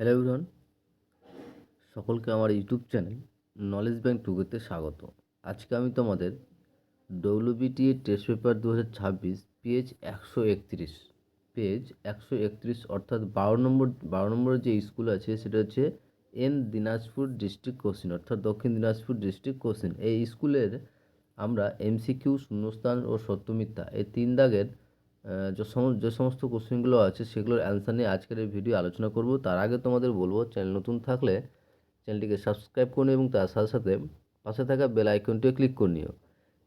Hello everyone সকলকে আমার YouTube channel knowledge bank টুকুতে স্বাগত। আজকে আমি তোমাদের ডব্লিউবিটিএ টেস্ট পেপার দু হাজার ছাব্বিশ পেজ একশো একত্রিশ। পেজ একশো একত্রিশ অর্থাৎ বারো নম্বর, বারো নম্বরের যে স্কুল আছে সেটা হচ্ছে এন দিনাজপুর ডিস্ট্রিক্ট কোশ্চিন অর্থাৎ দক্ষিণ দিনাজপুর ডিস্ট্রিক্ট কোশ্চিন এই স্কুলের আমরা এমসিকিউ শূন্যস্থান ও সত্যমিথ্যা, এই তিন দাগের যে সম- যে সমস্ত কোশ্চেনগুলো আছে, সেগুলোর অ্যান্সার নিয়ে আজকের এই ভিডিও আলোচনা করব। তার আগে তোমাদের বলব চ্যানেল নতুন থাকলে চ্যানেলটিকে সাবস্ক্রাইব করে এবং তার সাথে সাথে পাশে থাকা বেল আইকনটিও ক্লিক করে নিও।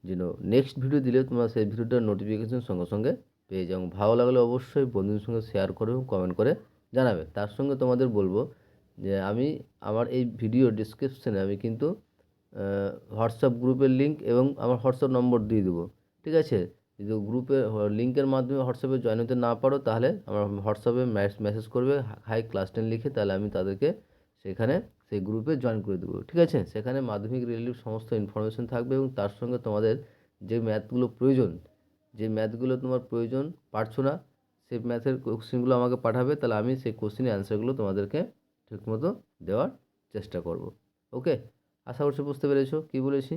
যেন নেক্সট ভিডিও দিলে তোমরা সেই ভিডিওটার নোটিফিকেশন সঙ্গে সঙ্গে পেয়ে যাও। ভালো লাগলে অবশ্যই বন্ধুদের সঙ্গে শেয়ার করো এবং কমেন্ট করে জানাবে। তার সঙ্গে তোমাদের বলব যে আমি, আমার এই ভিডিও ডিসক্রিপশানে আমি কিন্তু হোয়াটসঅ্যাপ গ্রুপের লিঙ্ক এবং আমার হোয়াটসঅ্যাপ নম্বর দিয়ে দেবো। ঠিক আছে? যদি গ্রুপে লিঙ্কের মাধ্যমে হোয়াটসঅ্যাপে জয়েন হতে না পারো, তাহলে আমার হোয়াটসঅ্যাপে মেসেজ করবে হাই ক্লাস টেন লিখে, তাহলে আমি তাদেরকে সেখানে সেই গ্রুপে জয়েন করে দেবো। ঠিক আছে? সেখানে মাধ্যমিক রিলেটিভ সমস্ত ইনফরমেশন থাকবে এবং তার সঙ্গে তোমাদের যে ম্যাথগুলো প্রয়োজন, যে ম্যাথগুলো তোমার প্রয়োজন, পারছ না, সেই ম্যাথের কোশ্চেনগুলো আমাকে পাঠাবে, তাহলে আমি সেই কোশ্চেনের অ্যান্সারগুলো তোমাদেরকে ঠিকমতো দেওয়ার চেষ্টা করব। ওকে আশা করছি বুঝতে পেরেছ। কী বলেছি?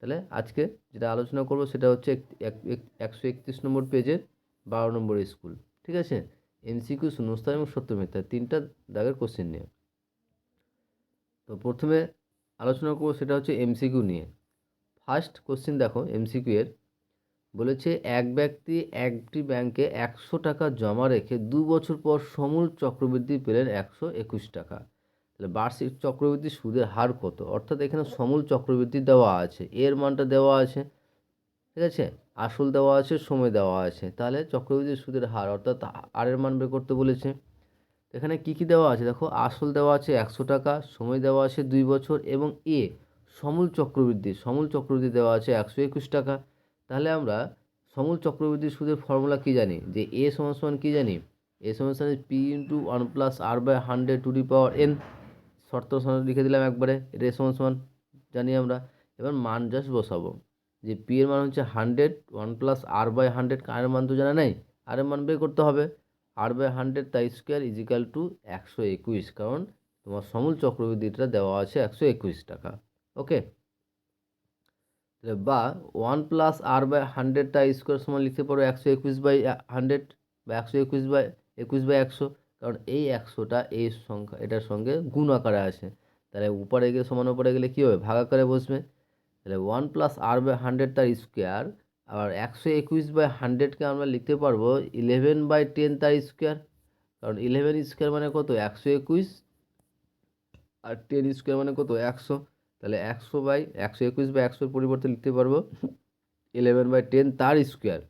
তাহলে আজকে যেটা আলোচনা করব সেটা হচ্ছে এক- এক- এক- একশো একত্রিশ নম্বর পেজের বারো নম্বর স্কুল ঠিক আছে? এমসিকিউ শূন্যস্থান এবং সত্য মিথ্যা তিনটা দাগের কোশ্চেন নিয়ে। তো প্রথমে আলোচনা করব সেটা হচ্ছে এমসিকিউ নিয়ে। ফার্স্ট কোশ্চেন দেখো এমসিকিউ এর, বলেছে এক ব্যক্তি একটি ব্যাংকে একশো টাকা জমা রেখে দু বছর পর সমূল চক্রবৃদ্ধি পেলেন একশো একুশ টাকা। তাহলে বার্ষিক চক্রবৃদ্ধি সুদের হার কত? অর্থাৎ এখানে সমূল চক্রবৃদ্ধি দেওয়া আছে। এর মানটা দেওয়া আছে, ঠিক আছে? আসল দেওয়া আছে, সময় দেওয়া আছে। তাহলে চক্রবৃদ্ধি সুদের হার, অর্থাৎ আর এর মান বের করতে বলেছে। এখানে কি কি দেওয়া আছে? দেখো, আসল দেওয়া আছে একশো টাকা, সময় দেওয়া আছে দুই বছর এবং এ, সমূল চক্রবৃদ্ধি। সমূল চক্রবৃদ্ধি দেওয়া আছে একশো একুশ টাকা। তাহলে আমরা সমূল চক্রবৃদ্ধি সুদের ফর্মুলা কি জানি? যে এ সমান সমান কি জানি? এ সমান সমান P into one plus R by hundred to the power N. শর্ত লিখে দিলাম একবারে, এটা সমান সমান জানি আমরা। এবার মান জাস্ট বসাবো, যে পি এর মান হচ্ছে hundred one plus R by hundred R মান তো জানা নেই? আর এর মান বের করতে হবে। আর বাই হান্ড্রেড তাই স্কোয়ার ইজিক্যাল টু একশো একুশ, কারণ তোমার সমূল চক্রবৃদ্ধিটা দেওয়া আছে একশো একুশ টাকা। ওকে? বা ওয়ান প্লাস আর বাই হান্ড্রেডটা স্কোয়ার সমান লিখতে পারো একশো একুশ বাই হান্ড্রেড বা একশো একুশ বাই একুশ বাই একশো। কারণ এই একশোটা এই সংখ্যা, এটার সঙ্গে গুণ আকারে আছে। তাহলে উপরে গিয়ে সমান উপরে গেলে কী হবে? ভাগ আকারে বসবে। তাহলে one plus R by hundred তার স্কোয়ার আর একশো একুশ বাই হান্ড্রেডকে আমরা লিখতে পারব ইলেভেন বাই টেন তার স্কোয়ার কারণ ইলেভেন স্কোয়ার মানে কত? একশো একুশ। আর টেন স্কোয়ার মানে কত? একশো। তাহলে একশো বাই একশো একুশ বাই একশোর পরিবর্তে লিখতে পারব ইলেভেন বাই টেন তার স্কোয়ার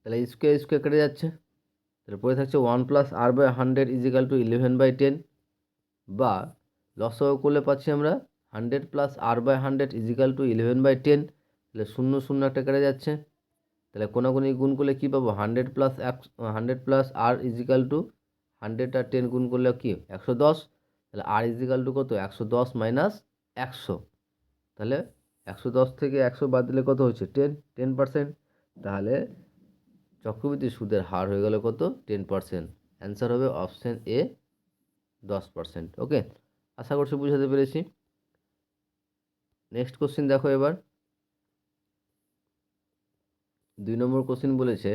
তাহলে স্কোয়ার স্কোয়ার কেটে যাচ্ছে। তাহলে পরে থাকছে one plus R by hundred equal to eleven by ten বা লসাগু করলে পাচ্ছি আমরা hundred plus R by hundred equal to eleven by ten তাহলে শূন্য শূন্য একটা কেটে যাচ্ছে। তাহলে কোনাকুনি গুণ করলে কী পাবো? হান্ড্রেড প্লাস এক, hundred plus R equal to hundred R ten গুণ করলে কি? একশো দশ। তাহলে আর ইজিক্যাল টু কত? একশো দশ মাইনাস একশো। তাহলে একশো দশ থেকে একশো বাদ দিলে কত হচ্ছে? টেন টেন পার্সেন্ট তাহলে চক্রবৃদ্ধি সুদের হার হয়ে গেল কত? টেন পার্সেন্ট অ্যান্সার হবে অপশান এ দশ পার্সেন্ট ওকে আশা করছি বুঝাতে পেরেছি। নেক্সট কোশ্চেন দেখো এবার। দুই নম্বর কোশ্চেন বলেছে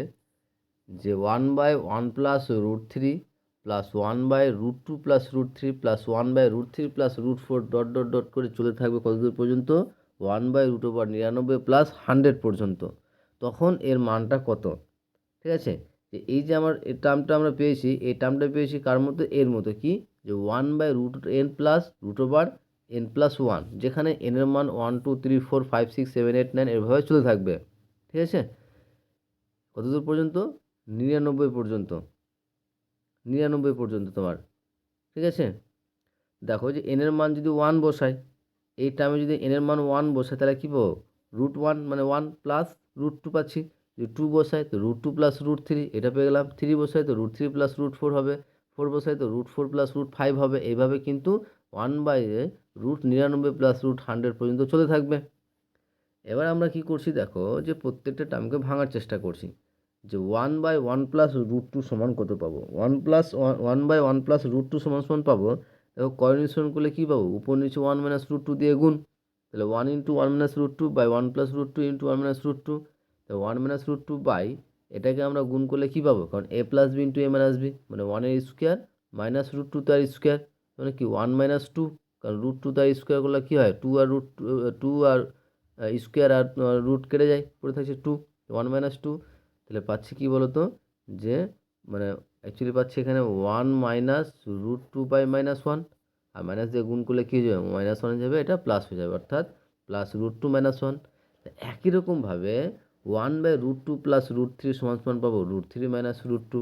যে one by one plus root three plus one by root two plus root three plus one by root three plus root four dot dot dot করে চলে থাকবে কতদূর পর্যন্ত? ওয়ান বাই রুট ওভার নিরানব্বই প্লাস হান্ড্রেড পর্যন্ত। তখন এর মানটা কত? ঠিক আছে? যে এই যে আমার এই টার্মটা আমরা পেয়েছি, এই টার্মটা পেয়েছি কার মতো এর মতো কি? যে one by root N plus root over N plus one যেখানে এনের মান one two three four five six seven eight nine এভাবে চলে থাকবে। ঠিক আছে? কতদূর পর্যন্ত? নিরানব্বই পর্যন্ত। নিরানব্বই পর্যন্ত তোমার। ঠিক আছে? দেখো যে এনের মান যদি ওয়ান বসাই, এই টাইমে যদি এনের মান ওয়ান বসাই, তাহলে কী পাবো? রুট ওয়ান মানে ওয়ান প্লাস রুট টু পাচ্ছি। যদি টু বসাই তো root two plus root three এটা পেয়ে গেলাম। থ্রি বসাই তো root three plus root four হবে। ফোর বসাই তো root four plus root five হবে। এইভাবে কিন্তু ওয়ান বাই রুট নিরানব্বই প্লাস রুট হান্ড্রেড পর্যন্ত চলে থাকবে। এবার আমরা কি করছি দেখো, যে প্রত্যেকটা টার্মকে ভাঙার চেষ্টা করছি। যে one by one plus root two সমান কত পাবো? One plus one by one plus root two সমান সমান পাবো। দেখো করণীয় করলে কী পাবো? উপর নিচে ওয়ান মাইনাস রুট টু দিয়ে গুণ। তাহলে one into one minus root two by one plus root two into one minus root two তাহলে one minus root two by এটাকে আমরা গুণ করলে কী পাবো? কারণ A plus B into A minus B মানে ওয়ানের স্কোয়ার মাইনাস রুট টু তার স্কোয়ার মানে কি ওয়ান মাইনাস টু কারণ রুট টু তার স্কোয়ার করলে কী হয়? টু আর রুট টু আর স্কোয়ার আর রুট কেটে যায়, পড়ে থাকছে টু ওয়ান মাইনাস টু তাহলে পাচ্ছি কী বলো তো যে মানে অ্যাকচুয়ালি পাচ্ছি এখানে one minus root two by minus one R minus দিয়ে গুণ করলে কী যাবে? মাইনাস ওয়ান যাবে, এটা প্লাস হয়ে যাবে, অর্থাৎ plus root two minus one একই রকমভাবে one by root two plus root three সমান সমান পাবো root three minus root two.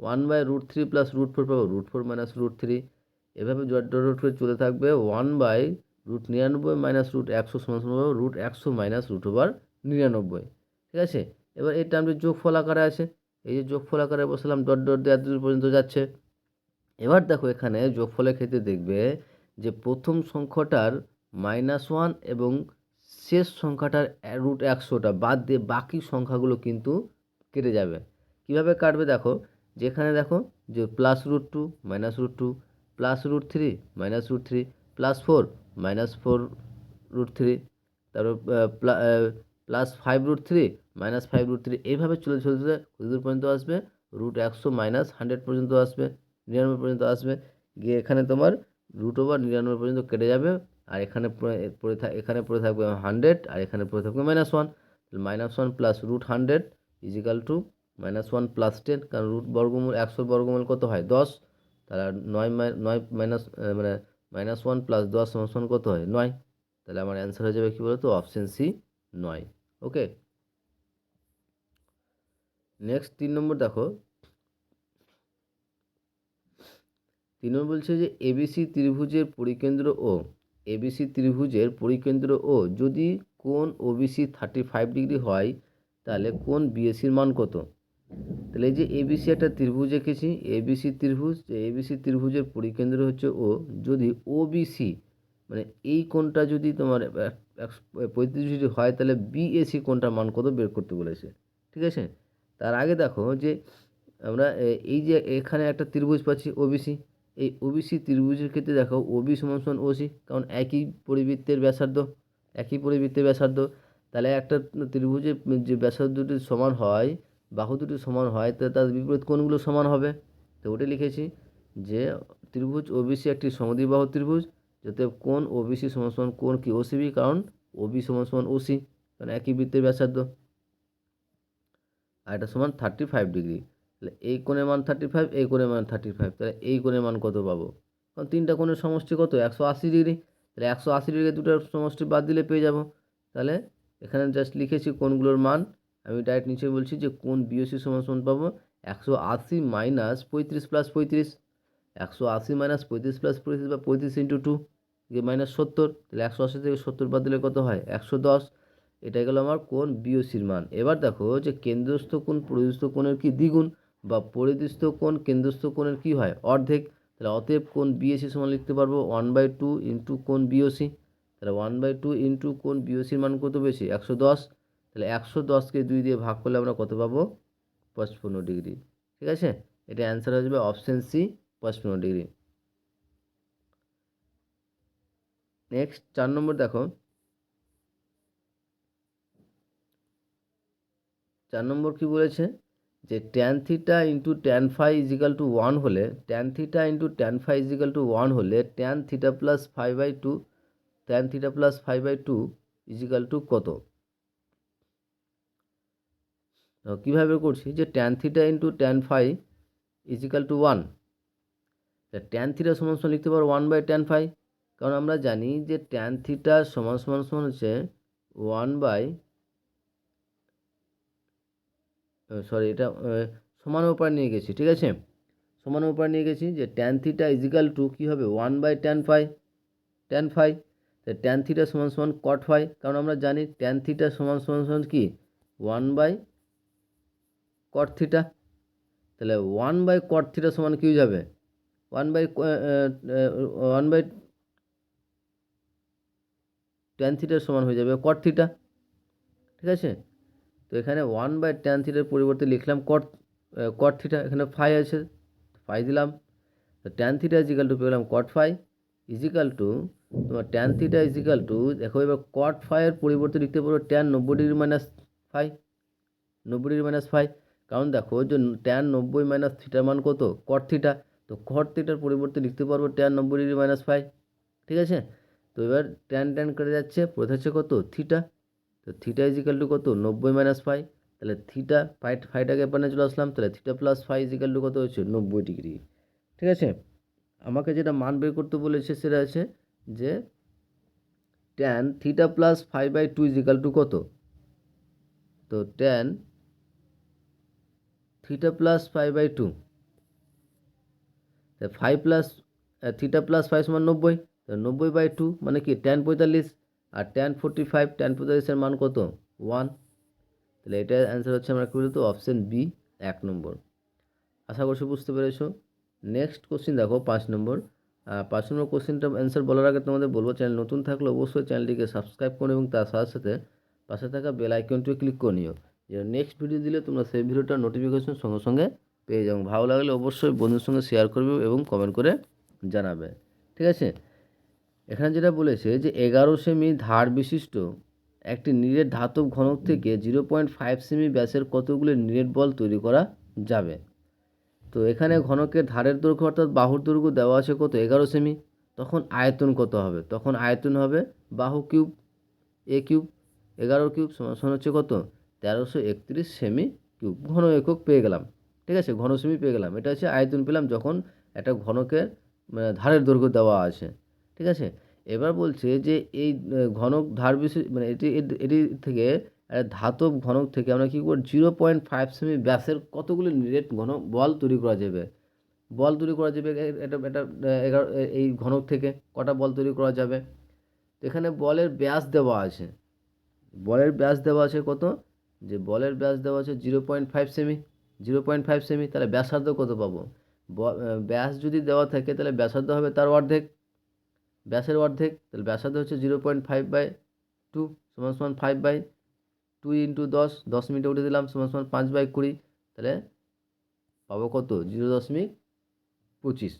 One by root three plus root four পাবো root four minus root three. এভাবে জট ডট করে চলে থাকবে ওয়ান বাই রুট নিরানব্বই মাইনাস রুট একশো সমান সমান পাবো রুট একশো মাইনাস রুট ওভার নিরানব্বই। ঠিক আছে? এবার এই টার্মটি যোগফল আকারে আছে। এই যে যোগফল আকারে বসালাম, ডট ডট দিয়ে এত দূর পর্যন্ত যাচ্ছে। এবার দেখো এখানে যোগফলের ক্ষেত্রে দেখবে যে প্রথম সংখ্যাটার মাইনাস ওয়ান এবং শেষ সংখ্যাটার রুট একশোটা, বাদ দিয়ে বাকি সংখ্যাগুলো কিন্তু কেটে যাবে। কীভাবে কাটবে দেখো? যেখানে দেখো যে plus root two minus root two plus root three minus root three plus four minus four root three তারপর plus five root three minus five root three এইভাবে চলে চলতে দূর পর্যন্ত আসবে? রুট একশো মাইনাস হান্ড্রেড পর্যন্ত আসবে, নিরানব্বই পর্যন্ত আসবে। গিয়ে এখানে তোমার রুট ওভার নিরানব্বই পর্যন্ত কেটে যাবে। আর এখানে পড়ে- এখানে পড়ে থাকবে হান্ড্রেড আর এখানে পড়ে থাকবে minus one minus one plus root hundred equal to minus one plus ten কারণ রুট বর্গমূল একশোর বর্গমূল কত হয়? দশ, তাহলে নয় নয় মাইনাস মানে মাইনাস ওয়ান প্লাস দশ সমান কত হয়? নয়। তাহলে আমার অ্যান্সার হয়ে যাবে কী বলতো? অপশন সি নয়। ওকে নেক্সট তিন নম্বর দেখো। তিন নম্বর বলছে যে এবিসি ত্রিভুজের পরিকেন্দ্র ও এবিসি ত্রিভুজের পরিকেন্দ্র ও যদি কোন ওবিসি থার্টি ফাইভ ডিগ্রি হয়, তাহলে কোন বিএসির মান কত? তাহলে এই যে এবিসি একটা ত্রিভুজ এঁকেছি এবিসি ত্রিভুজ এবিসি ত্রিভুজের পরিকেন্দ্র হচ্ছে ও যদি ওবিসি মানে এই কোণটা যদি তোমার পঁয়ত্রিশ ডিগ্রি হয়, তাহলে বিএসি কোণটার মান কত বের করতে বলেছে? ঠিক আছে? তার আগে দেখো যে আমরা এই যে এখানে একটা ত্রিভুজ পাচ্ছি ওবিসি এই ওবিসি ত্রিভুজের ক্ষেত্রে দেখো ওবি সমান সমান ওসি কারণ একই পরিবৃত্তের ব্যাসার্ধ, একই পরিবৃত্তের ব্যাসার্ধ। তাহলে একটা ত্রিভুজের যে ব্যাসার্ধ দুটি সমান হয়, বাহু দুটি সমান হয় তাহলে তার বিপরীত কোণগুলো সমান হবে। তো ওটা লিখেছি যে ত্রিভুজ ওবিসি একটি সমদ্বিবাহু ত্রিভুজ, যাতে কোন ওবিসি সমান সমান কোণ কি ওসিবি কারণ ওবি সমান সমান ওসি কারণ একই বৃত্তের ব্যাসার্ধ। আর এটা সমান থার্টি ফাইভ ডিগ্রি তাহলে এই কোণের মান থার্টি ফাইভ এই কোণের মান থার্টি ফাইভ তাহলে এই কোণের মান কত পাবো? কারণ তিনটা কোণের সমষ্টি কত? একশো আশি ডিগ্রি। তাহলে একশো আশি ডিগ্রি দুটোর সমষ্টি বাদ দিলে পেয়ে যাব। তাহলে এখানে জাস্ট লিখেছি কোণগুলোর মান। আমি ডাইরেক্ট নিচে বলছি যে কোন বিওসি সমান সমান পাবো। একশো আশি মাইনাস পঁয়ত্রিশ প্লাস পঁয়ত্রিশ। একশো আশি মাইনাস পঁয়ত্রিশ প্লাস পঁয়ত্রিশ বা পঁয়ত্রিশ ইন্টু টু যে মাইনাস সত্তর। তাহলে একশো আশি থেকে সত্তর বাদ দিলে কত হয়? একশো দশ। এটা গেল আমার কোন বিওসির মান। এবার দেখো যে কেন্দ্রস্থ কোণ পরিদস্থ কোণের কি দ্বিগুণ? বা পরিদস্থ কোণ, কেন্দ্রস্থ কোণের কী হয়? অর্ধেক। তাহলে অতএব কোণ বিএসি সমান লিখতে পারব ওয়ান বাই টু ইন্টু কোণ বিওসি তাহলে ওয়ান বাই টু ইন্টু কোণ বিওসির মান কত বেশি একশো দশ। তাহলে একশো দশকে দুই দিয়ে ভাগ করলে আমরা কত পাবো? পঁচপন্ন ডিগ্রি। ঠিক আছে? এটা অ্যান্সার হয়ে যাবে অপশন সি পঁচপন্ন ডিগ্রি। নেক্সট চার নম্বর দেখো। চার নম্বর কি বলেছে? যে tan theta into tan phi equal to one হলে tan theta into tan phi equal to one হলে tan theta plus five by two tan theta plus five by two equal to কত? কীভাবে করছি? যে tan theta into tan phi equal to one tan theta সমান সমান লিখতে পারো one by tan phi কারণ আমরা জানি যে ট্যান থিটা সমান সমান সমান হচ্ছে ওয়ান বাই সরি এটা সমান উপায় নিয়ে গেছি, ঠিক আছে? সমান উপায় নিয়ে গেছি যে tan theta is equal to কী হবে? One by tan phi tan phi তো ট্যান থিটা সমান সমান কট ফাই কারণ আমরা জানি ট্যান থিটা সমান সমান সমান কি? ওয়ান বাই কট থিটা তাহলে ওয়ান বাই কট থিটা সমান কী যাবে? One by one by tan থিটার সমান হয়ে যাবে কট থিটা ঠিক আছে? তো এখানে ওয়ান বাই ট্যান থিটার পরিবর্তে লিখলাম কট কট থিটা এখানে ফাই আছে ফাই দিলাম। তো ট্যান থিটা ইজিক্যাল টু পেলাম cot phi is equal to তোমার tan theta is equal to দেখো এবার কট ফাইয়ের পরিবর্তে লিখতে পারো ট্যান নব্বই ডিগ্রি মাইনাস ফাই নব্বই ডিগ্রি মাইনাস ফাই কারণ দেখো যে ট্যান নব্বই মাইনাস থিটার মান কত? কট থিটা তো কট থিটার পরিবর্তে লিখতে পারব ট্যান নব্বই ডিগ্রি মাইনাস ফাই ঠিক আছে? তো এবার ট্যান ট্যান কেটে যাচ্ছে পড়ে থাকছে কত? থিটা তো থিটা ইজিক্যাল টু কত? নব্বই মাইনাস ফাই তাহলে থিটা ফাই ফাইটাকে এপানে চলে আসলাম। তাহলে theta plus phi equal to কত হচ্ছে? নব্বই ডিগ্রি ঠিক আছে? আমাকে যেটা মান বের করতে বলেছে সেটা আছে যে tan theta plus five by two equal to কত? তো tan theta plus five by two five plus theta plus five সমান নব্বই। নব্বই বাই টু মানে কি? ট্যান পঁয়তাল্লিশ। আর ট্যান ফোর্টি ফাইভ ট্যান পঁয়তাল্লিশের মান কত? ওয়ান তাহলে এটার অ্যান্সার হচ্ছে আমরা কী বলতো অপশান বি এক নম্বর। আশা করছি বুঝতে পেরেছ। নেক্সট কোশ্চিন দেখো, পাঁচ নম্বর। পাঁচ নম্বর কোশ্চেনটা অ্যান্সার বলার আগে তোমাদের বলব চ্যানেল নতুন থাকলে অবশ্যই চ্যানেলটিকে সাবস্ক্রাইব করো এবং তার সাথে সাথে পাশে থাকা বেল আইকনটিও ক্লিক করে নিও। যেন নেক্সট ভিডিও দিলে তোমরা সেই ভিডিওটার নোটিফিকেশন সঙ্গে সঙ্গে পেয়ে যাও। ভালো লাগলে অবশ্যই বন্ধুর সঙ্গে শেয়ার করবে এবং কমেন্ট করে জানাবে। ঠিক আছে? এখানে যেটা বলেছে যে এগারো সেমি ধার বিশিষ্ট একটি নিরেট ধাতব ঘনক থেকে জিরো পয়েন্ট ফাইভ সেমি ব্যাসের কতগুলি নিরেট বল তৈরি করা যাবে? তো এখানে ঘনকের ধারের দৈর্ঘ্য অর্থাৎ বাহুর দৈর্ঘ্য দেওয়া আছে কত? এগারো সেমি। তখন আয়তন কত হবে? তখন আয়তন হবে বাহু কিউব, এ কিউব, এগারো কিউব সমান হচ্ছে কত? তেরোশো একত্রিশ সেমি কিউব। ঘন একক পেয়ে গেলাম। ঠিক আছে? ঘন সেমি পেয়ে গেলাম। এটা হচ্ছে আয়তন পেলাম যখন একটা ঘনকের মানে ধারের দৈর্ঘ্য দেওয়া আছে। ঠিক আছে? এবার বলছে যে এই ঘনক ধার বিশেষ মানে এটি এটি- থেকে ধাতব ঘনক থেকে আমরা কী করব? জিরো পয়েন্ট ফাইভ সেমি ব্যাসের কতগুলি নিরেট ঘন বল তৈরি করা যাবে? বল তৈরি করা যাবে এটা এটা, এগারো এই ঘনক থেকে কটা বল তৈরি করা যাবে? এখানে বলের ব্যাস দেওয়া আছে। বলের ব্যাস দেওয়া আছে কত? যে বলের ব্যাস দেওয়া আছে জিরো পয়েন্ট ফাইভ সেমি। জিরো পয়েন্ট ফাইভ সেমি, তাহলে ব্যাসার্ধ কত পাবো? ব্যাস যদি দেওয়া থাকে, তাহলে ব্যাসার্ধ হবে তার অর্ধেক। ব্যাসের অর্ধেক, তাহলে ব্যাসার্ধ হচ্ছে zero point five by two সমান সমান ফাইভ বাই টু ইন্টু দশ দশ মিনিটে উঠে দিলাম, সমান সমান পাঁচ বাই কুড়ি, তাহলে পাবো কত? জিরো দশমিক পঁচিশ।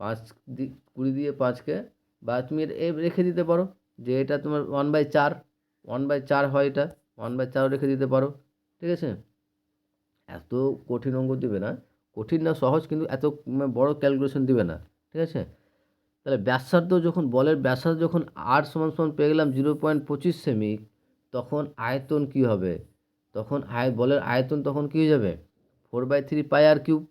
পাঁচ দি, কুড়ি দিয়ে পাঁচকে, বা তুমি এ রেখে দিতে পারো যে এটা তোমার ওয়ান বাই চার ওয়ান বাই চার হয় এটা ওয়ান বাই চারও রেখে দিতে পারো, ঠিক আছে? এত কঠিন অঙ্ক দিবে না, কঠিন না সহজ, কিন্তু এত মানে বড় ক্যালকুলেশন দিবে না, ঠিক আছে? তাহলে ব্যাসার্ধ যখন, বলের ব্যাসার্ধ যখন আর সমান সমান পেয়ে গেলাম জিরো পয়েন্ট পঁচিশ সেমি তখন আয়তন কী হবে? তখন আয়, বলের আয়তন তখন কী হয়ে যাবে? Four by three pi R cube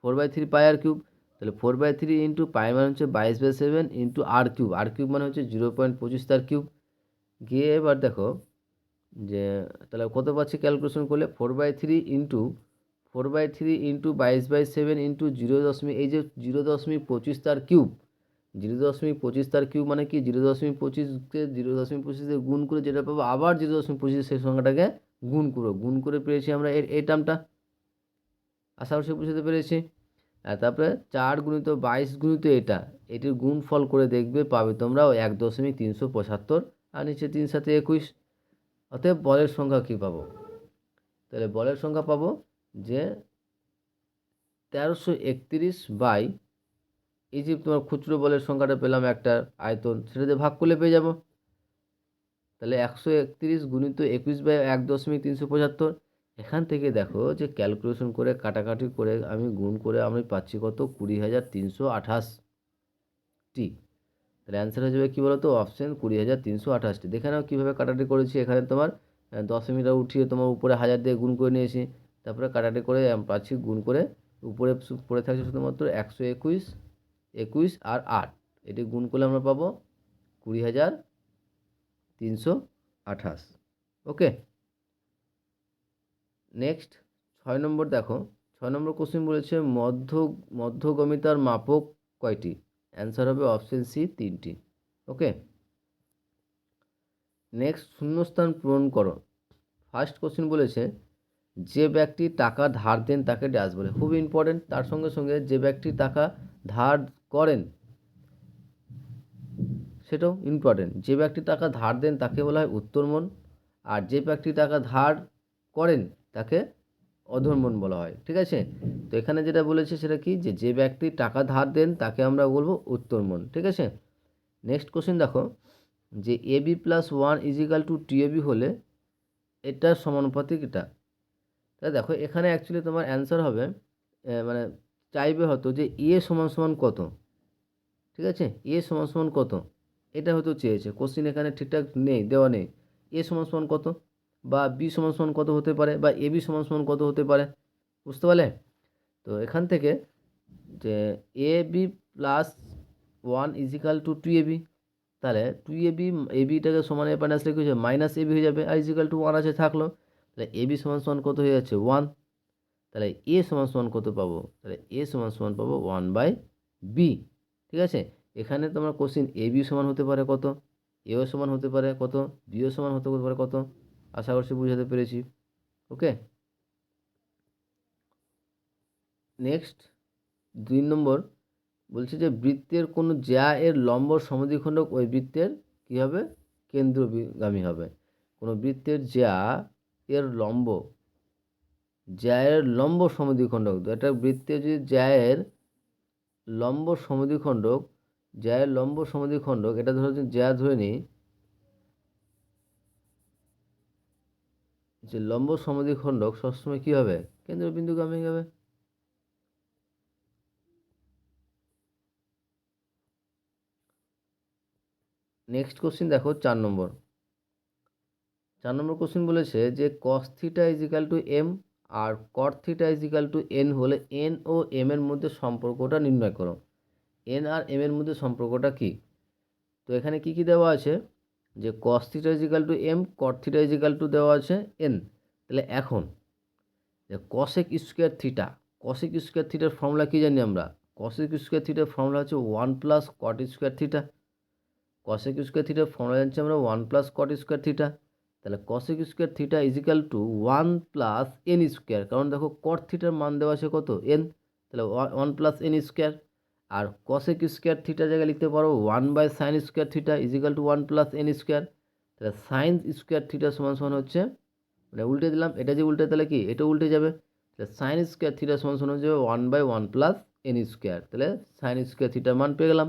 four by three pi R cube তাহলে four by three into pi মানে হচ্ছে বাইশ by seven into R cube R cube মানে হচ্ছে জিরো পয়েন্ট পঁচিশ তার কিউব গিয়ে এবার দেখো যে, তাহলে কত পাচ্ছি ক্যালকুলেশন করলে? Four by three into four by three into বাইশ বাই সেভেন ইন্টু জিরো দশমিক, এই যে জিরো দশমিক পঁচিশ তার কিউব জিরো দশমিক পঁচিশ তার কিউব মানে কি? জিরো দশমিক পঁচিশকে জিরো দশমিক পঁচিশে গুণ করে যেটা পাবো, আবার জিরো দশমিক পঁচিশ সেই সংখ্যাটাকে গুণ করো গুণ করে পেয়েছি আমরা এর এই টার্মটা। আশা করছি বুঝতে পেরেছি। আর তারপরে চার গুণিত বাইশ গুণিত এটা, এটির গুণ ফল করে দেখবে পাবে তোমরা এক দশমিক তিনশো পঁচাত্তর আর নিচে তিন সাথে একুশ। অতএব বলের সংখ্যা কী পাবো? তাহলে বলের সংখ্যা পাবো যে তেরোশো একত্রিশ বাই এই যে তোমার খুচরো বলের সংখ্যাটা পেলাম একটা আয়তন সেটা দিয়ে ভাগ করলে পেয়ে যাব। তাহলে একশো একত্রিশ গুণিত একুশ বাই এক দশমিক তিনশো পঁচাত্তর। এখান থেকে দেখো যে ক্যালকুলেশন করে কাটাকাটি করে আমি গুণ করে আমি পাচ্ছি কত? কুড়ি হাজার তিনশো আঠাশটি তাহলে অ্যান্সার হয়ে যাবে কী বলো তো অপশান কুড়ি হাজার তিনশো আঠাশটি দেখে নাও কীভাবে কাটাটি করেছি। এখানে তোমার আহ, দশমিকটা উঠিয়ে তোমার উপরে হাজার দিয়ে গুণ করে নিয়েছি। তারপরে কাটাটি করে পাচ্ছি গুণ করে উপরে পড়ে থাকছে শুধুমাত্র একশো একুশ। একুশ আর আট। এটি গুণ করলে আমরা পাবো কুড়ি হাজার তিনশো আঠাশ। ওকে? নেক্সট, ছয় নম্বর দেখো। ছয় নম্বর কোশ্চেন বলেছে মধ্য, মধ্যগমিতার মাপক কয়টি? অ্যান্সার হবে অপশন সি তিনটি। ওকে? নেক্সট, শূন্যস্থান পূরণ করো। ফার্স্ট কোশ্চেন বলেছে, যে ব্যক্তি টাকা ধার দেন তাকে ড্যাশ বলে। খুব ইম্পর্টেন্ট তার সঙ্গে সঙ্গে যে ব্যক্তি টাকা ধার করেন, সেটাও ইম্পর্টেন্ট যে ব্যক্তি টাকা ধার দেন, তাকে বলা হয় উত্তরমন আর যে ব্যক্তি টাকা ধার করেন, তাকে অধর্মন বলা হয়, ঠিক আছে? তো এখানে যেটা বলেছে সেটা কি? যে যে ব্যক্তি টাকা ধার দেন, তাকে আমরা বলব উত্তরমন ঠিক আছে? নেক্সট কোশ্চেন দেখো, যে A B plus one equal to T A B হলে এটার সমানুপাতিক এটা। তাহলে দেখো, এখানে অ্যাকচুয়ালি তোমার অ্যান্সার হবে মানে চাইবে হতো যে এ সমান সমান কত? ঠিক আছে? এ সমান সমান কত? এটা হয়তো চেয়েছে। কোশ্চিন এখানে ঠিকঠাক নেই, দেওয়া নেই। এ সমান সমান কত? বা বি সমান সমান কত হতে পারে? বা এ বি সমান সমান কত হতে পারে? বুঝতে পারলে? তো এখান থেকে যে A B plus one equal to two A B তাহলে টু এ বি এ বিটাকে সমান এ পাইনাস লিখে হচ্ছে মাইনাস এ বি হয়ে যাবে। আর ইজিক্যাল টু ওয়ান আছে, থাকল। তাহলে এ বি সমান সমান কত হয়ে যাচ্ছে? ওয়ান তাহলে এ সমান সমান কত পাবো? তাহলে এ সমান সমান পাবো ওয়ান বাই বি ঠিক আছে? এখানে তোমার কোশ্চিন এ বি সমান হতে পারে কত? এও সমান হতে পারে কত? বিও সমান হতে পারে কত? আশা করছি বুঝাতে পেরেছি। ওকে নেক্সট দুই নম্বর বলছে যে বৃত্তের কোনো জ্যা এর লম্ব সমদ্বিখণ্ডক ওই বৃত্তের কী হবে? কেন্দ্রগামী হবে। কোনো বৃত্তের জ্যা এর লম্ব জ্যা এর লম্ব সমদ্বিখণ্ডক, একটা বৃত্তের যদি জ্যা এর লম্ব সমদ্বিখণ্ডক জ্যা এর লম্ব সমদ্বিখণ্ডক, এটা ধরো জ্যা ধরে নিই, যে লম্ব সমদ্বিখণ্ডক সবসময় কী হবে? কেন্দ্রবিন্দুগামী হবে? নেক্সট কোশ্চিন দেখো, চার নম্বর। চার নম্বর কোশ্চিন বলেছে যে cos theta is equal to M R cot theta is equal to N হলে এন ও এম এর মধ্যে সম্পর্কটা নির্ণয় করো। এন আর এম এর মধ্যে সম্পর্কটা কি? তো এখানে কি কি দেওয়া আছে? যে cos theta is equal to M cot theta is equal to দেওয়া আছে এন তাহলে এখন যে cosec square theta cosec square থিটার ফর্মুলা কী জানি আমরা? কসেক স্কোয়ার থিটার ফর্মুলা হচ্ছে one plus cot square theta cosec square থিটার ফর্মুলা জানছি আমরা one plus cot square theta তাহলে cosec square theta is equal to one plus N square কারণ দেখো কট থিটার মান দেওয়া আছে কত? এন তাহলে ওয়ান প্লাস এন স্কোয়ার আর কসেক স্কোয়ার থিটা জায়গায় লিখতে পারো one by sine square theta is equal to one plus N square তাহলে সাইন স্কোয়ার থিটা সমান সমান হচ্ছে মানে উল্টে দিলাম, এটা যে উল্টে, তাহলে কি? এটা উল্টে যাবে, তাহলে সাইন স্কোয়ার থিটা সমান সমান হচ্ছে one by one plus N square তাহলে সাইন স্কোয়ার থিটার মান পেয়ে গেলাম।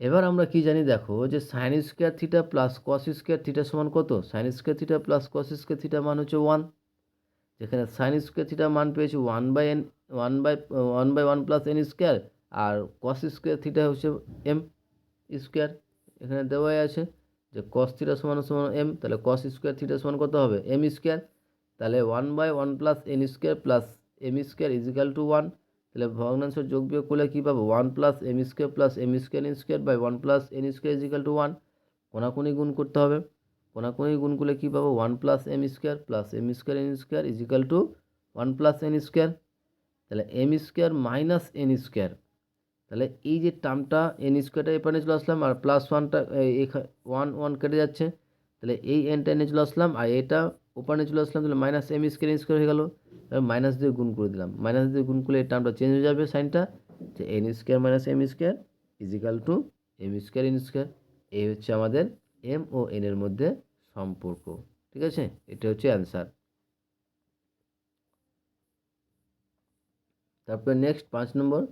এবার আমরা কি জানি দেখো যে sine square theta plus cos square theta সমান কত? Sine square theta plus cos square theta মান হচ্ছে ওয়ান যেখানে সাইন স্কোয়ার থিটা মান পেয়েছি one by N one by one by one plus N square R cos square theta হচ্ছে M square এখানে দেওয়াই আছে যে কস থিটা সমান সমান এম তাহলে কস স্কোয়ার থিটা সমান কত হবে? এম স্কোয়ার তাহলে one by one plus N square plus M square is equal to one তাহলে ভগ্নাংশের যোগ বিয়োগ করলে কী পাবো? One plus M square plus M square N square by one plus N square is equal to one কোনাকুনি গুণ করতে হবে। কোনাকুনি গুণ করলে কী পাবো? One plus M square plus M square N square is equal to one plus N square তাহলে M square minus N square তাহলে এই যে টার্মটা এন স্কোয়ারটা এপারে চলে আসলাম আর প্লাস ওয়ানটা ওয়ান ওয়ান কেটে যাচ্ছে। তাহলে এই এনটা এনে চলে আসলাম আর এটা ওপারে চলে আসলাম, তাহলে minus M square N square হয়ে গেলো। মাইনাস দিয়ে গুণ করে দিলাম। মাইনাস দিয়ে গুণ করলে এই টার্মটা চেঞ্জ হয়ে যাবে সাইনটা। যে N square minus M square is equal to M square N square এই হচ্ছে আমাদের এম ও এন এর মধ্যে সম্পর্ক। ঠিক আছে? এটা হচ্ছে অ্যান্সার তারপরে নেক্সট পাঁচ নম্বর,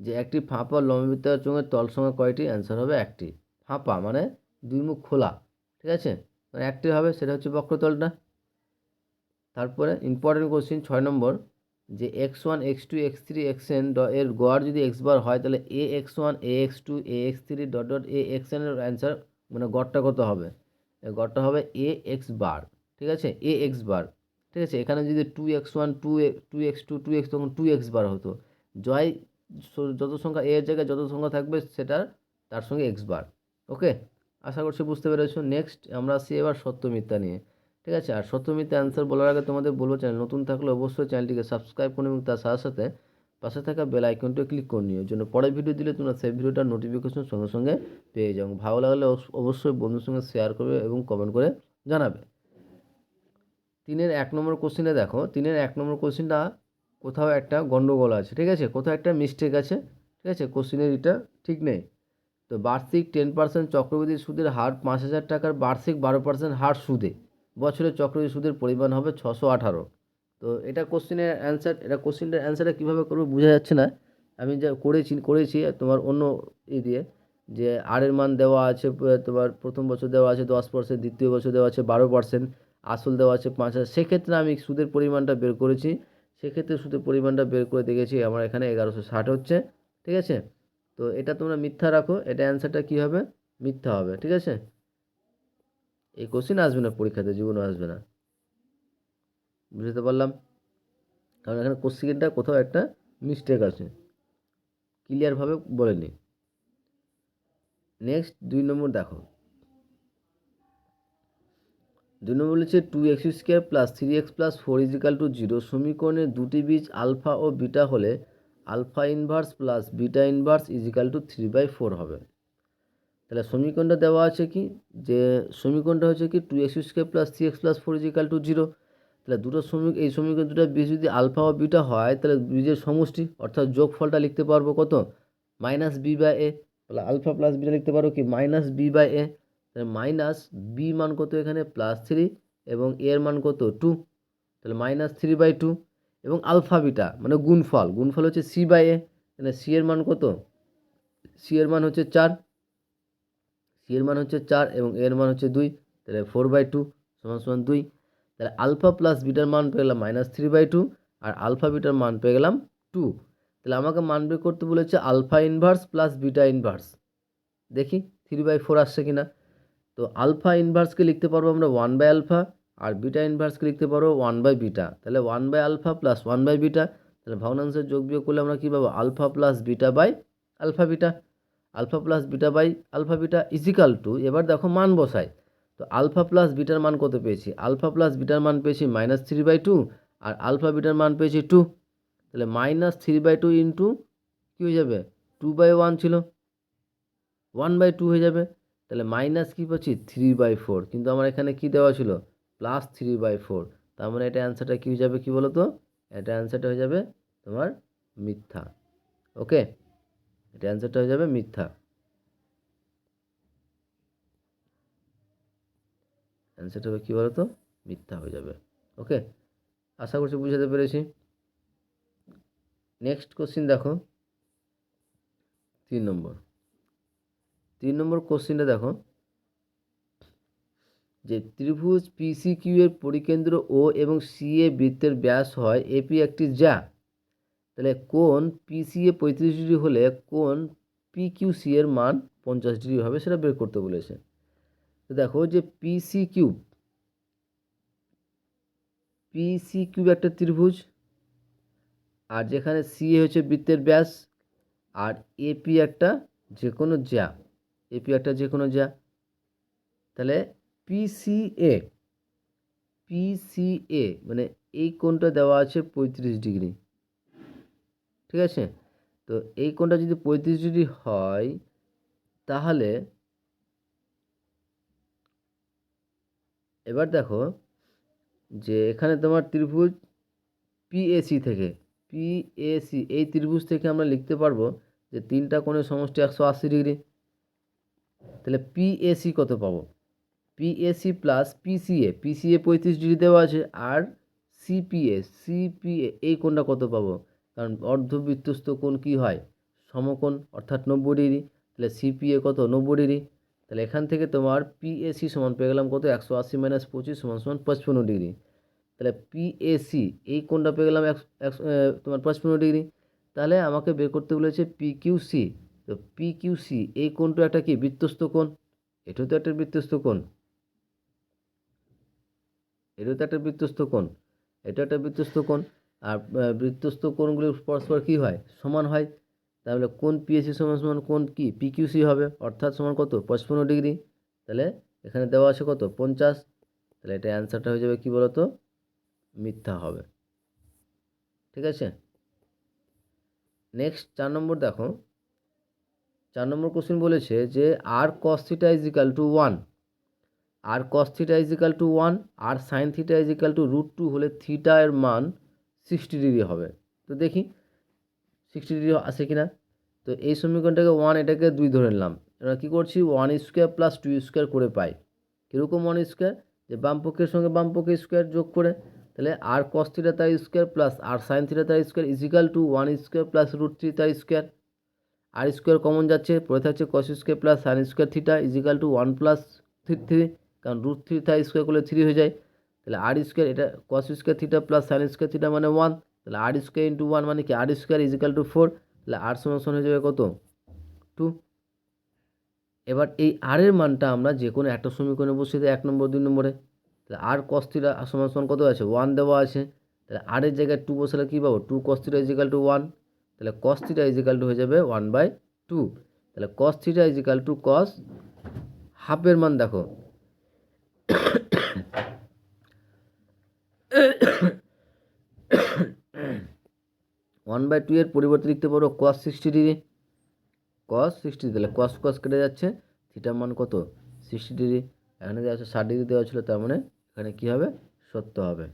যে একটি ফাঁপা লম্বিতার চোঙের তল সংখ্যা কয়টি? অ্যান্সার হবে একটি। ফাঁপা মানে দুই মুখ খোলা। ঠিক আছে? মানে একটি হবে, সেটা হচ্ছে বক্রতলটা। তারপরে ইম্পর্টেন্ট কোশ্চিন ছয় নম্বর, যে X one X two X three X N ড এর গড় যদি এক্স বার হয়, তাহলে A X one A X two A X three dot dot A X এনের অ্যান্সার মানে গড়টা কত হবে? এর গড়টা হবে এ এক্স বার ঠিক আছে? এ এক্স বার ঠিক আছে? এখানে যদি two X one two two X two two X তখন টু এক্স বার হতো। জয় যত সংখ্যা এ এর জায়গায় যত সংখ্যা থাকবে, সেটার, তার সঙ্গে এক্স বার ওকে আশা করছি বুঝতে পেরেছ। নেক্সট আমরা আসি এবার সত্য মিথ্যা নিয়ে। ঠিক আছে? আর মিথ্যা অ্যান্সার বলার আগে তোমাদের বলব চ্যানেল নতুন থাকলে অবশ্যই চ্যানেলটিকে সাবস্ক্রাইব করুন এবং তার সাথে সাথে পাশে থাকা বেল আইকনটিও ক্লিক করে নিও। জন্য পরের ভিডিও দিলে তোমরা সেই ভিডিওটার নোটিফিকেশন সঙ্গে সঙ্গে পেয়ে যাও। ভালো লাগলে অবশ্যই বন্ধুর সঙ্গে শেয়ার করবে এবং কমেন্ট করে জানাবে। তিনের এক নম্বর কোশ্চিনে দেখো, তিনের এক নম্বর কোশ্চিনটা কোথাও একটা গন্ডগোল আছে, ঠিক আছে? কোথাও একটা মিস্টেক আছে, ঠিক আছে? কোশ্চিনের এটা ঠিক নেই। তো বার্ষিক টেন পার্সেন্ট চক্রবৃদ্ধি সুদের হার পাঁচ হাজার টাকার বার্ষিক বারো পার্সেন্ট হার সুদে। বছরে চক্রবৃদ্ধি সুদের পরিমাণ হবে ছশো আঠারো। তো এটা কোশ্চেনের অ্যান্সার এটা কোশ্চেনটার অ্যান্সারটা কীভাবে করব বোঝা যাচ্ছে না। আমি যা করেছি করেছি, তোমার অন্য ই দিয়ে, যে আর এর মান দেওয়া আছে তোমার প্রথম বছর দেওয়া আছে দশ পার্সেন্ট দ্বিতীয় বছর দেওয়া আছে বারো পার্সেন্ট আসল দেওয়া আছে পাঁচ হাজার। সেক্ষেত্রে আমি সুদের পরিমাণটা বের করেছি। সেক্ষেত্রে সুদের পরিমাণটা বের করে দেখেছি, আমার এখানে এগারোশো ষাট হচ্ছে, ঠিক আছে? তো এটা তোমরা মিথ্যা রাখো, এটা অ্যান্সারটা কী হবে? মিথ্যা হবে, ঠিক আছে? এই কোশ্চেন আসবে না, পরীক্ষাতে জীবনও আসবে না। বুঝতে পারলাম? কারণ এখানে কোশ্চেনটা কোথাও একটা মিস্টেক আছে। ক্লিয়ারভাবে বলেনি। নেক্সট দুই নম্বর দেখো। দুই নম্বর বলেছে two X square plus three X plus four is equal to zero সমীকরণের দুটি বীজ আলফা ও বিটা হলে alpha inverse plus beta inverse is equal to three by four হবে। তাহলে সমীকরণটা দেওয়া আছে কি? যে সমীকরণটা হচ্ছে কি two X square plus three X plus four is equal to zero তাহলে দুটো সমীক এই সমীকরণ দুটো বীজ যদি আলফা ও বিটা হয়, তাহলে বীজের সমষ্টি অর্থাৎ যোগফলটা লিখতে পারব কত? মাইনাস বি বাই এ তাহলে আলফা প্লাস বিটা লিখতে পারব কি? মাইনাস বি বাই এ তাহলে মাইনাস বি মান কত এখানে? প্লাস থ্রি এবং এর মান কত? টু তাহলে মাইনাস থ্রি বাই টু এবং আলফা বিটা মানে গুণফল। গুণফল হচ্ছে সি বাই এ তাহলে সি এর মান কত? সি এর মান হচ্ছে চার। সি এর মান হচ্ছে চার এবং এর মান হচ্ছে দুই, তাহলে ফোর বাই টু সমান সমান দুই। তাহলে আলফা প্লাস বিটার মান পেয়ে গেলাম মাইনাস থ্রি বাই টু আর আলফা বিটার মান পেয়ে গেলাম টু তাহলে আমাকে মান বের করতে বলেছে alpha inverse plus beta inverse দেখি থ্রি বাই ফোর আসছে কি না তো আলফা ইনভার্সকে লিখতে পারব আমরা ওয়ান বাই আলফা আর বিটা ইনভার্সকে লিখতে পারব ওয়ান বাই বিটা তাহলে one by alpha plus one by beta তাহলে ভগ্নাংশের যোগ বিয়োগ করলে আমরা কী পাবো? Alpha plus beta by alpha beta alpha plus beta by alpha beta is equal to, এবার দেখো মান বসাই। তো আলফা প্লাস বিটার মান কত পেয়েছি? আলফা প্লাস বিটার মান পেয়েছি মাইনাস থ্রি বাই টু, আর আলফা বিটার মান পেয়েছি টু। তাহলে minus three by two into কী হয়ে যাবে? টু বাই ওয়ান ছিল। ওয়ান বাই টু হয়ে যাবে। তাহলে মাইনাস কী পাচ্ছি? Three by four. কিন্তু আমার এখানে কী দেওয়া ছিল? Plus three by four. তার মানে এটা অ্যান্সারটা কী হয়ে যাবে কী বলো তো এটা অ্যান্সারটা হয়ে যাবে তোমার মিথ্যা। ওকে? এটা অ্যান্সারটা হয়ে যাবে মিথ্যা। অ্যান্সারটা হবে কী বলো তো মিথ্যা হয়ে যাবে। ওকে? আশা করছি বুঝাতে পেরেছি। নেক্সট কোশ্চিন দেখো। তিন নম্বর। তিন নম্বর কোশ্চিনটা দেখো। যে ত্রিভুজ পিসি কিউ এর পরিকেন্দ্র ও এবং সি এ বৃত্তের ব্যাস হয় এপি একটি যা তাহলে কোন পিসি এ পঁয়ত্রিশ ডিগ্রি হলে কোন পি কিউ সি এর মান পঞ্চাশ ডিগ্রি হবে সেটা বের করতে বলেছে। তো দেখো যে পিসি কিউব পিসি কিউব একটা ত্রিভুজ, আর যেখানে সি এ হচ্ছে বৃত্তের ব্যাস, আর এপি একটা যে কোনো জ্যা এপি একটা যে। কোনো জ্যা তাহলে পিসিএ পিসিএ মানে এই কোণটা দেওয়া আছে পঁয়ত্রিশ ডিগ্রি। ঠিক আছে? তো এই কোণটা যদি পঁয়ত্রিশ ডিগ্রি হয়, তাহলে এবার দেখো যে এখানে তোমার ত্রিভুজ পিএসি থেকে পিএসি এই ত্রিভুজ থেকে আমরা লিখতে পারব যে তিনটা কোণের সমষ্টি একশো আশি ডিগ্রি। তাহলে পিএসি কত পাবো? পিএসি প্লাস পিসিএ পিসিএ পঁয়ত্রিশ ডিগ্রি দেওয়া আছে আর সিপিএ সিপিএ এই কোণটা কত পাবো? কারণ অর্ধবৃত্তস্থ কোণ কী হয়? সমকোণ, অর্থাৎ নব্বই ডিগ্রি। তাহলে সিপিএ কত? নব্বই ডিগ্রি। তাহলে এখান থেকে তোমার পিএসি সমান পেয়ে গেলাম কত? একশো আশি মাইনাস পঁচিশ সমান সমান পঁচপন্ন ডিগ্রি। তাহলে পিএসি এই কোণটা পেয়ে গেলাম একশো তোমার পঁচপন্ন ডিগ্রি। তাহলে আমাকে বের করতে বলেছে পিকিউসি তো পিকিউসি এই কোণটা একটা কি? বৃত্তস্থ কোণ। এটাও তো একটা বৃত্তস্থ কোণ। এটাও তো একটা বৃত্তস্থ কোণ। এটা একটা বৃত্তস্থ কোণ। আর বৃত্তস্থ কোণগুলি পরস্পর কী হয়? সমান হয়। তাহলে কোন পিএসি সমান সমান কোন কি? পিকিউসি হবে। অর্থাৎ সমান কত? পঁচপন্ন ডিগ্রি। তাহলে এখানে দেওয়া আছে কত? পঞ্চাশ। তাহলে এটা অ্যান্সারটা হয়ে যাবে কী বলো তো মিথ্যা হবে। ঠিক আছে? নেক্সট চার নম্বর দেখো। চার নম্বর কোশ্চেন বলেছে যে R cos theta is equal to one R cos theta is equal to one R sine theta is equal to root two হলে থিটা এর মান সিক্সটি ডিগ্রি হবে। তো দেখি সিক্সটি ডিগ্রি আসে কি না তো এই সমীকরণটাকে ওয়ান এটাকে দুই ধরে নিলাম। আমরা কী করছি? One square plus two square করে পাই। কীরকম ওয়ান স্কোয়ার যে বাম পক্ষের সঙ্গে বাম পক্ষের স্কোয়ার যোগ করে, তাহলে আর কস থিটা তার square plus R sine theta তার square is equal to one square plus root three তার স্কোয়ার আর স্কোয়ার কমন যাচ্ছে, পড়ে থাকছে cos square plus sine square theta is equal to one plus three three কারণ root three তার square করলে three হয়ে যায়। তাহলে আর স্কোয়ার এটা cos square theta plus sine square theta মানে ওয়ান তাহলে আর স্কোয়ার ইন্টু ওয়ান মানে কি? R square is equal to four তাহলে আর সমান সমান হয়ে যাবে কত? টু এবার এই আর এর মানটা আমরা যে কোনো একটা সমীকরণে বসিয়ে দিই এক নম্বর, দুই নম্বরে। তাহলে আর কস থিটা সমান সমান কত আছে? ওয়ান দেওয়া আছে। তাহলে আর এর জায়গায় টু বসালে কী পাবো? Two cos theta is equal to one তাহলে কস থিটা ইজিক্যাল টু হয়ে যাবে ওয়ান বাই টু তাহলে cos theta is equal to cos হাফের মান দেখো। ওয়ান বাই টু এর পরিবর্তে লিখতে পারো cos sixty degree cos sixty তাহলে কস কস কেটে যাচ্ছে থিটার মান কত? সিক্সটি ডিগ্রি এখানে দেওয়া আছে ষাট ডিগ্রি দেওয়া ছিল, তার মানে এখানে কী হবে? সত্য হবে।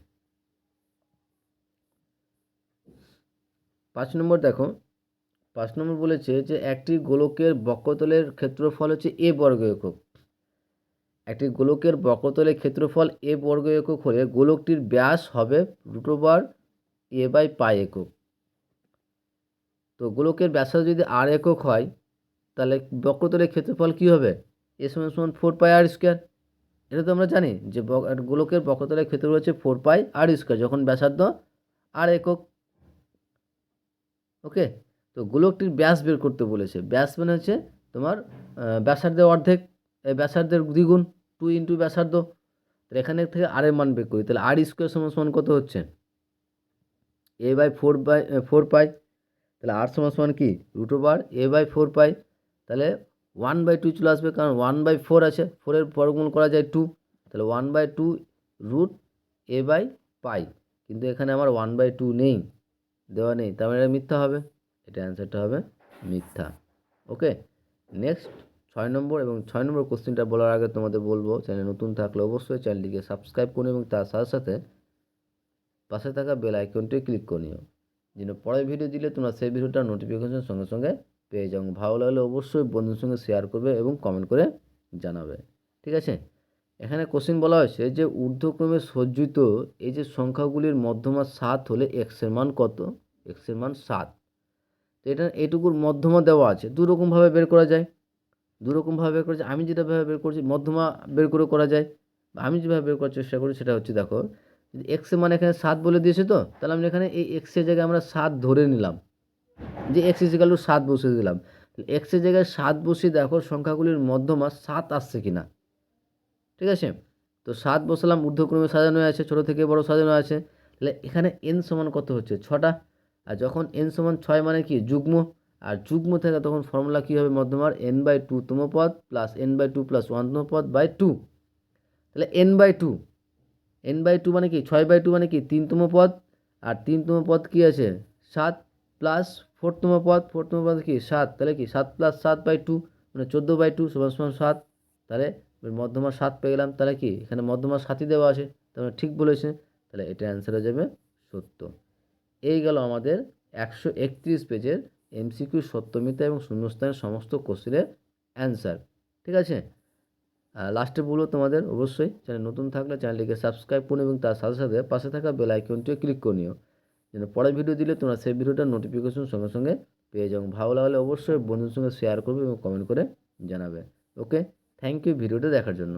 পাঁচ নম্বর দেখো, পাঁচ নম্বর বলেছে যে একটি গোলকের বক্রতলের ক্ষেত্রফল হচ্ছে এ বর্গ একক। একটি গোলকের বক্রতলের ক্ষেত্রফল এ বর্গ একক হলে গোলকটির ব্যাস হবে রুটোবার এ বাই পাই একক। তো গোলকের ব্যাসার্ধ যদি আর একক হয়, তাহলে বক্রতলের ক্ষেত্রফল কী হবে? এ সমান সমান ফোর পাই আর স্কোয়ার এটা তো আমরা জানি যে গোলকের বক্রতলের ক্ষেত্রফল হচ্ছে ফোর পাই আর স্কোয়ার যখন ব্যাসার্ধ আর একক। ওকে তো গোলকটির ব্যাস বের করতে বলেছে। ব্যাস মানে হচ্ছে তোমার ব্যাসার্ধের অর্ধেক, এই ব্যাসার্ধের দ্বিগুণ টু ইন্টু ব্যাসার্ধ। তাহলে এখানে থেকে আর এর মান বের করি। তাহলে আর স্কোয়ার সমান সমান কত হচ্ছে? A by four by four pi তাহলে আর সমান সমান কি? Root over A by four pi. তাহলে ওয়ান বাই টু চলে আসবে, কারণ ওয়ান বাই ফোর আছে। ফোরের বর্গমূল করা যায় টু তাহলে one by two root A by pi কিন্তু এখানে আমার ওয়ান বাই টু নেই, দেওয়া নেই। তার মানে এটা মিথ্যা হবে। এটা অ্যান্সারটা হবে মিথ্যা। ওকে নেক্সট ছয় নম্বর এবং ছয় নম্বর কোশ্চেনটা বলার আগে তোমাদের বলব চ্যানেল নতুন থাকলে অবশ্যই চ্যানেলটিকে সাবস্ক্রাইব করুন এবং তার সাথে সাথে পাশে থাকা বেল আইকনটি ক্লিক করে নিও। যেন পরের ভিডিও দিলে তোমরা সেই ভিডিওটা নোটিফিকেশন সঙ্গে সঙ্গে পেয়ে যাও। ভালো লাগলে অবশ্যই বন্ধুর সঙ্গে শেয়ার করবে এবং কমেন্ট করে জানাবে। ঠিক আছে? এখানে কোশ্চেন বলা হয়েছে যে, ঊর্ধ্বক্রমে সজ্জিত এই যে সংখ্যাগুলির মধ্যমা সাত হলে এক্সের মান কত? এক্সের মান সাত। তো এটা, এটুকুর মধ্যমা দেওয়া আছে। দু রকমভাবে বের করা যায়। দু রকমভাবে বের করা যায়। আমি যেটাভাবে বের করছি, মধ্যমা বের করে করা যায়। আমি যেভাবে বের করার চেষ্টা করি, সেটা হচ্ছে দেখো যদি এক্সের মান এখানে সাত বলে দিয়েছে তো, তাহলে আমি এখানে এই এক্সের জায়গায় আমরা সাত ধরে নিলাম। যে এক্স ইজিক্যাল টু সাত বসিয়ে দিলাম। এক্সের জায়গায় সাত বসিয়ে দেখো সংখ্যাগুলির মধ্যমা সাত আসছে কি না ঠিক আছে? তো সাত বসালাম, ঊর্ধ্বক্রমে সাজানো আছে, ছোটো থেকে বড় সাজানো আছে। তাহলে এখানে এন সমান কত হচ্ছে? ছটা। আর যখন এন সমান ছয় মানে কি? যুগ্ম। আর যুগ্ম থেকে তখন ফর্মুলা কী হবে? মধ্যমার এন বাই টু তম পদ plus N by two plus one তম পদ বাই টু তাহলে N by two N by two মানে কি? ছয় বাই টু মানে কি? তিনতম পদ। আর তিনতম পদ কি আছে? সাত প্লাস ফোরতম পদ। ফোরতম পদ কি? সাত। তাহলে কি? সাত প্লাস সাত বাই টু মানে চোদ্দ বাই টু সমান সমান সাত। তাহলে মধ্যমা সাত পেয়ে গেলাম। তাহলে কি? এখানে মধ্যমা সাতই দেওয়া আছে। তাহলে ঠিক বলেছে। তাহলে এটা অ্যান্সার হয়ে যাবে সত্য। এই গেল আমাদের একশো একত্রিশ পেজের এমসিকিউ সত্যমিতা এবং শূন্যস্থানের সমস্ত কোশ্চেনের অ্যান্সার ঠিক আছে? লাস্টে বলব তোমাদের, অবশ্যই চ্যানেল নতুন থাকলে চ্যানেলটিকে সাবস্ক্রাইব করুন এবং তার সাথে সাথে পাশে থাকা বেল আইকনটিও ক্লিক করে নিও। যেন পরের ভিডিও দিলে তোমরা সেই ভিডিওটার নোটিফিকেশন সঙ্গে সঙ্গে পেয়ে যাও। ভালো লাগলে অবশ্যই বন্ধুর সঙ্গে শেয়ার করবে এবং কমেন্ট করে জানাবে। ওকে থ্যাংক ইউ ভিডিওটা দেখার জন্য।